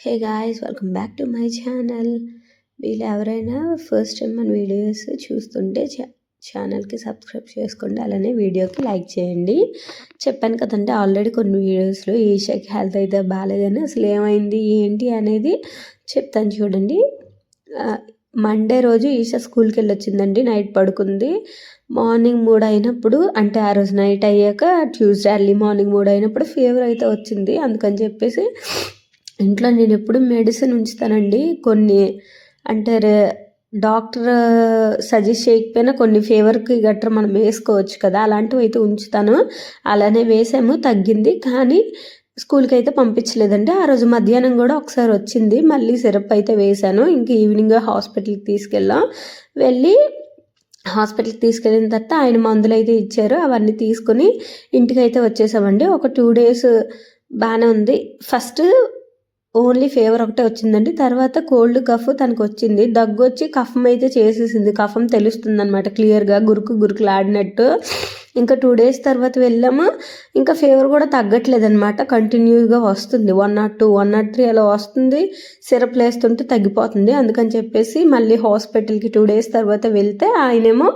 Hey guys welcome back to my channel వీళ్ళు ఎవరైనా first time మన వీడియోస్ చూస్తుంటే ఛానల్కి సబ్స్క్రైబ్ చేసుకోండి అలానే వీడియోకి లైక్ చేయండి. చెప్పాను కదంటే ఆల్రెడీ కొన్ని వీడియోస్లో ఈషాకి హెల్త్ అయితే బాగాలేదని అసలు ఏమైంది ఏంటి అనేది చెప్తాను చూడండి. మండే రోజు ఈషా స్కూల్కి వెళ్ళి వచ్చిందండి నైట్ పడుకుంది. మార్నింగ్ మూడు అయినప్పుడు అంటే ఆ రోజు నైట్ అయ్యాక ట్యూస్డే ఎర్లీ మార్నింగ్ మూడు అయినప్పుడు ఫీవర్ అయితే వచ్చింది అందుకని చెప్పేసి ఇంట్లో నేను ఎప్పుడు మెడిసిన్ ఉంచుతానండి. కొన్ని అంటే డాక్టర్ సజెస్ట్ చేయకపోయినా కొన్ని ఫేవర్కి గట్రా మనం వేసుకోవచ్చు కదా. అలాంటివి అయితే ఉంచుతాను. అలానే వేసాము తగ్గింది. కానీ స్కూల్కి అయితే పంపించలేదండి. ఆ రోజు మధ్యాహ్నం కూడా ఒకసారి వచ్చింది. మళ్ళీ సిరప్ అయితే వేశాను ఇంక ఈవినింగ్ హాస్పిటల్కి తీసుకెళ్ళాం. వెళ్ళి హాస్పిటల్కి తీసుకెళ్ళిన తర్వాత ఆయన మందులు అయితే ఇచ్చారు. అవన్నీ తీసుకొని ఇంటికి అయితే వచ్చేసామండి. ఒక టూ డేస్ బాగానే ఉంది. ఫస్ట్ ఓన్లీ ఫీవర్ ఒకటే వచ్చిందండి. తర్వాత కోల్డ్ కఫ్ తనకు వచ్చింది దగ్గు వచ్చి కఫం అయితే చేసేసింది. కఫం తెలుస్తుంది అనమాట క్లియర్గా. గురుకు గురుకులాడినట్టు. ఇంకా టూ డేస్ తర్వాత వెళ్ళాము. ఇంకా ఫీవర్ కూడా తగ్గట్లేదు అనమాట కంటిన్యూగా వస్తుంది. One naught two one naught three అలా వస్తుంది. సిరప్ వేస్తుంటే తగ్గిపోతుంది. అందుకని చెప్పేసి మళ్ళీ హాస్పిటల్కి టూ డేస్ తర్వాత వెళ్తే ఆయనేమో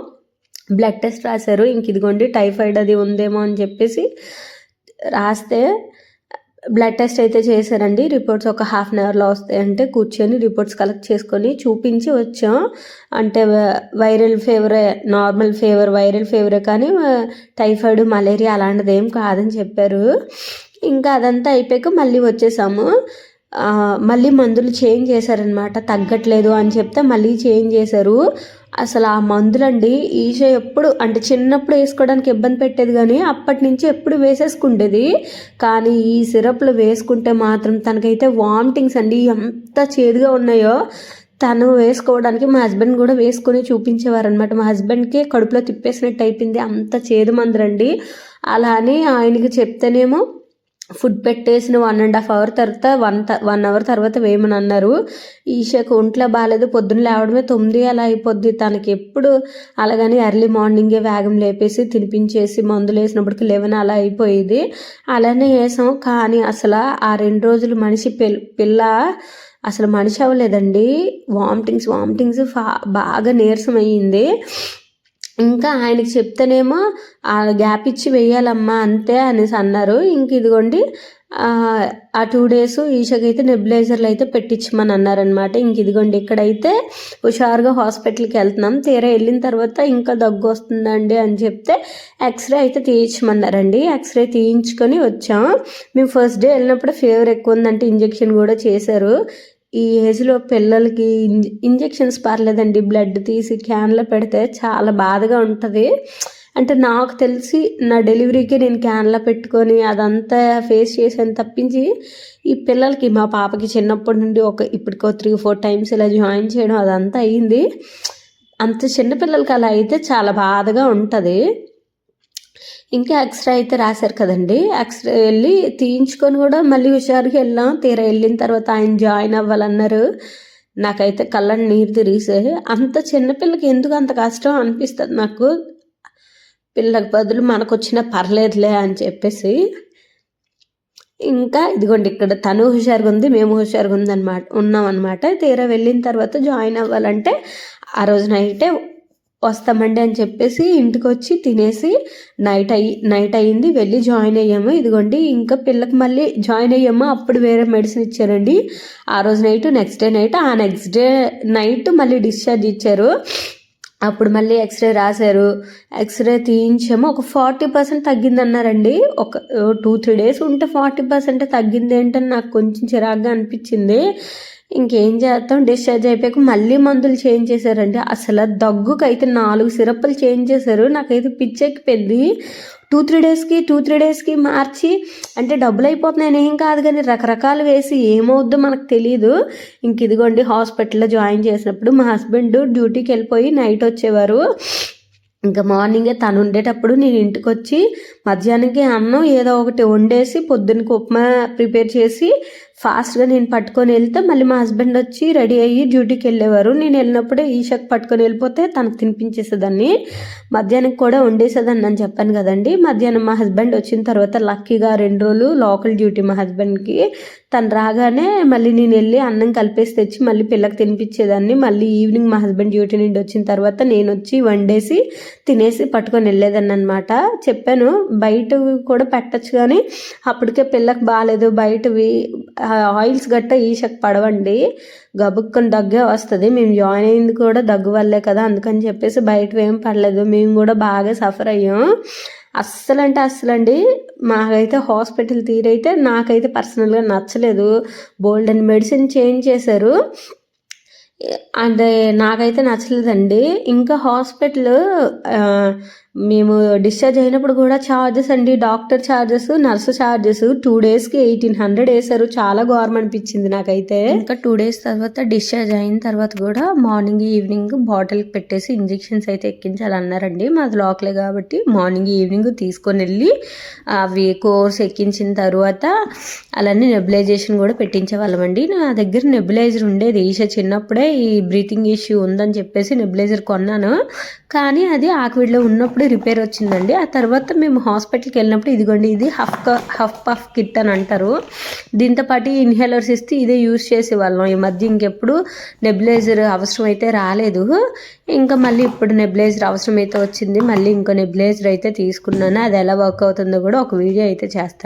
బ్లడ్ టెస్ట్ రాశారు. ఇంక ఇదిగోండి టైఫాయిడ్ అది ఉందేమో అని చెప్పేసి రాస్తే బ్లడ్ టెస్ట్ అయితే చేశారండి. రిపోర్ట్స్ ఒక హాఫ్ అన్ అవర్లో వస్తాయంటే కూర్చొని రిపోర్ట్స్ కలెక్ట్ చేసుకొని చూపించి వచ్చాం. అంటే వైరల్ ఫీవరే నార్మల్ ఫీవర్ వైరల్ ఫీవరే కానీ టైఫాయిడ్ మలేరియా అలాంటిది ఏం కాదని చెప్పారు. ఇంకా అదంతా అయిపోయాక మళ్ళీ వచ్చేసాము. మళ్ళీ మందులు చేంజ్ చేశారనమాట తగ్గట్లేదు అని చెప్తే మళ్ళీ చేంజ్ చేశారు. అసలు ఆ మందులండి ఈష ఎప్పుడు అంటే చిన్నప్పుడు వేసుకోవడానికి ఇబ్బంది పెట్టేది కానీ అప్పటి నుంచి ఎప్పుడు వేసేసుకుండేది. కానీ ఈ సిరప్లు వేసుకుంటే మాత్రం తనకైతే వామిటింగ్స్ అండి ఎంత చేదుగా ఉన్నాయో. తను వేసుకోవడానికి మా హస్బెండ్ కూడా వేసుకొని చూపించేవారు అనమాట మా హస్బెండ్కి కడుపులో తిప్పేసినట్టు అయిపోయింది. అంత చేదు మందులండి. అలా అని ఆయనకి చెప్తేనేమో ఫుడ్ పెట్టేసిన వన్ అండ్ హాఫ్ అవర్ తర్వాత వన్ వన్ అవర్ తర్వాత వేయమని అన్నారు. ఈషాకు ఒంట్లో బాగాలేదు పొద్దున్న లేవడమే తొమ్మిది అలా అయిపోద్ది. తనకి ఎప్పుడు అలాగని ఎర్లీ మార్నింగే వేగం లేపేసి తినిపించేసి మందులు వేసినప్పటికి లెవెన్ అలా అయిపోయేది. అలానే వేసాం. కానీ అసలు ఆ రెండు రోజులు మనిషి పిల్ల అసలు మనిషి అవ్వలేదండి. వామిటింగ్స్ వామిటింగ్స్ బాగా నీరసం అయ్యింది. ఇంకా ఆయనకి చెప్తేనేమో ఆ గ్యాప్ ఇచ్చి వేయాలమ్మా అంతే అనేసి అన్నారు. ఇంక ఇదిగోండి ఆ టూ డేస్ ఈశాకు అయితే నెబ్లైజర్లు అయితే పెట్టించమని అన్నారనమాట ఇంక ఇదిగోండి ఇక్కడైతే హుషారుగా హాస్పిటల్కి వెళ్తున్నాం. తీరా వెళ్ళిన తర్వాత ఇంకా దగ్గు వస్తుందండి అని చెప్తే ఎక్స్రే అయితే తీయించమన్నారండి. ఎక్స్రే తీయించుకొని వచ్చాం. మేము ఫస్ట్ డే వెళ్ళినప్పుడు ఫీవర్ ఎక్కువ ఉందంటే ఇంజెక్షన్ కూడా చేశారు. ఈ ఏజ్లో పిల్లలకి ఇంజెక్షన్స్ పర్లేదండి. బ్లడ్ తీసి క్యాన్లో పెడితే చాలా బాధగా ఉంటుంది. అంటే నాకు తెలిసి నా డెలివరీకి నేను క్యాన్లో పెట్టుకొని అదంతా ఫేస్ చేశాను తప్పించి ఈ పిల్లలకి మా పాపకి చిన్నప్పటి నుండి ఒక ఇప్పటికో త్రీ ఫోర్ టైమ్స్ ఇలా జాయిన్ చేయడం అదంతా అయ్యింది అంత చిన్న పిల్లలకి అలా అయితే చాలా బాధగా ఉంటుంది. ఇంకా ఎక్స్రే అయితే రాశారు కదండి. ఎక్స్రే వెళ్ళి తీయించుకొని కూడా మళ్ళీ హుషారుగా వెళ్ళాం తీరా వెళ్ళిన తర్వాత ఆయన జాయిన్ అవ్వాలన్నారు. నాకైతే కళ్ళని నీరు తిరిగిసే. అంత చిన్నపిల్లకి ఎందుకు అంత కష్టం అనిపిస్తుంది నాకు? పిల్లకి బదులు మనకు వచ్చినా పర్లేదులే అని చెప్పేసి. ఇంకా ఇదిగోండి ఇక్కడ తను హుషారుగా ఉంది మేము హుషారుగా ఉందన్నమాట ఉన్నాం అనమాట తీరా వెళ్ళిన తర్వాత జాయిన్ అవ్వాలంటే ఆ రోజు నైటే వస్తామండి అని చెప్పేసి ఇంటికి వచ్చి తినేసి నైట్ అయ్యి నైట్ అయ్యింది వెళ్ళి జాయిన్ అయ్యాము. ఇదిగోండి ఇంకా పిల్లకి మళ్ళీ జాయిన్ అయ్యాము. అప్పుడు వేరే మెడిసిన్ ఇచ్చారండి. ఆ రోజు నైట్ నెక్స్ట్ డే నైట్ ఆ నెక్స్ట్ డే నైట్ మళ్ళీ డిశ్చార్జ్ ఇచ్చారు. అప్పుడు మళ్ళీ ఎక్స్రే రాశారు. ఎక్స్రే తీయించాము. ఒక ఫార్టీ పర్సెంట్ తగ్గింది అన్నారండి ఒక టూ త్రీ డేస్ ఉంటే ఫార్టీ పర్సెంట్ తగ్గింది ఏంటని నాకు కొంచెం చిరాగ్గా అనిపించింది. ఇంకేం చేస్తాం? డిశ్చార్జ్ అయిపోయాక మళ్ళీ మందులు చేంజ్ చేశారండి. అసలు దగ్గుకి అయితే నాలుగు సిరప్లు చేంజ్ చేశారు. నాకైతే పిచ్చెక్కిపోయింది. టూ త్రీ డేస్కి టూ త్రీ డేస్కి మార్చి అంటే డబ్బులు అయిపోతున్నాయని ఏం కాదు కానీ రకరకాలు వేసి ఏమవుద్దో మనకు తెలియదు ఇంక ఇదిగోండి హాస్పిటల్లో జాయిన్ చేసినప్పుడు మా హస్బెండ్ డ్యూటీకి వెళ్ళిపోయి నైట్ వచ్చేవారు. ఇంకా మార్నింగే తను ఉండేటప్పుడు నేను ఇంటికి వచ్చి మధ్యాహ్నంకి అన్నం ఏదో ఒకటి వండేసి పొద్దున్నకి ఉప్మా ప్రిపేర్ చేసి ఫాస్ట్గా నేను పట్టుకొని వెళ్తే మళ్ళీ మా హస్బెండ్ వచ్చి రెడీ అయ్యి డ్యూటీకి వెళ్ళేవారు. నేను వెళ్ళినప్పుడే ఈషాక్ పట్టుకొని వెళ్ళిపోతే తనకు తినిపించేసేదాన్ని. మధ్యాహ్నం కూడా వండేసేదాన్ని అని చెప్పాను కదండి. మధ్యాహ్నం మా హస్బెండ్ వచ్చిన తర్వాత లక్కీగా రెండు రోజులు లోకల్ డ్యూటీ మా హస్బెండ్కి. తను రాగానే మళ్ళీ నేను వెళ్ళి అన్నం కలిపేసి తెచ్చి మళ్ళీ పిల్లకి తినిపించేదాన్ని. మళ్ళీ ఈవినింగ్ మా హస్బెండ్ డ్యూటీ నుండి వచ్చిన తర్వాత నేను వచ్చి వండేసి తినేసి పట్టుకొని వెళ్ళేదాన్ని అనమాట చెప్పాను బయట కూడా పెట్టచ్చు కానీ అప్పటికే పిల్లకి బాగాలేదు బయటవి ఆయిల్స్ గట్ట ఈషకు పడవండి. గబుక్కుని దగ్గే వస్తుంది. మేము జాయిన్ అయింది కూడా దగ్గు వల్లే కదా అందుకని చెప్పేసి బయట ఏం పడలేదు. మేము కూడా బాగా సఫర్ అయ్యాం. అస్సలంటే అస్సలండి మాకైతే హాస్పిటల్ తీరైతే నాకైతే పర్సనల్గా నచ్చలేదు. బోల్డ్ మెడిసిన్ చేంజ్ చేశారు. అంటే నాకైతే నచ్చలేదండి. ఇంకా హాస్పిటల్ మేము డిశ్చార్జ్ అయినప్పుడు కూడా ఛార్జెస్ అండి. Doctor charges nurse charges two డేస్కి ఎయిటీన్ హండ్రెడ్ వేశారు. చాలా ఘోరం అనిపించింది నాకైతే. ఇంకా టూ డేస్ తర్వాత డిశ్చార్జ్ అయిన తర్వాత కూడా మార్నింగ్ ఈవినింగ్ బాటిల్కి పెట్టేసి ఇంజెక్షన్స్ అయితే ఎక్కించాలన్నారండి. మాది లోకలే కాబట్టి మార్నింగ్ ఈవినింగ్ తీసుకొని వెళ్ళి అవి కోర్స్ ఎక్కించిన తర్వాత అలానే నెబులైజేషన్ కూడా పెట్టించే వాళ్ళమండి నా దగ్గర నెబులైజర్ ఉండేది. ఈష చిన్నప్పుడే ఈ బ్రీతింగ్ ఇష్యూ ఉందని చెప్పేసి నెబులైజర్ కొన్నాను. కానీ అది ఆక్విడ్లో ఉన్నప్పుడు రిపేర్ వచ్చిందండి. ఆ తర్వాత మేము హాస్పిటల్కి వెళ్ళినప్పుడు ఇదిగోండి ఇది హఫ్ హఫ్ పఫ్ కిట్ అని అంటారు. దీంతో పాటు ఇన్హేలర్స్ ఇస్తే ఇదే యూస్ చేసేవాళ్ళం. ఈ మధ్య ఇంకెప్పుడు నెబ్లైజర్ అవసరం అయితే రాలేదు. ఇంకా మళ్ళీ ఇప్పుడు నెబ్లైజర్ అవసరం అయితే వచ్చింది. మళ్ళీ ఇంకో నెబులైజర్ అయితే తీసుకున్నాను. అది ఎలా వర్క్ అవుతుందో కూడా ఒక వీడియో అయితే చేస్తాను.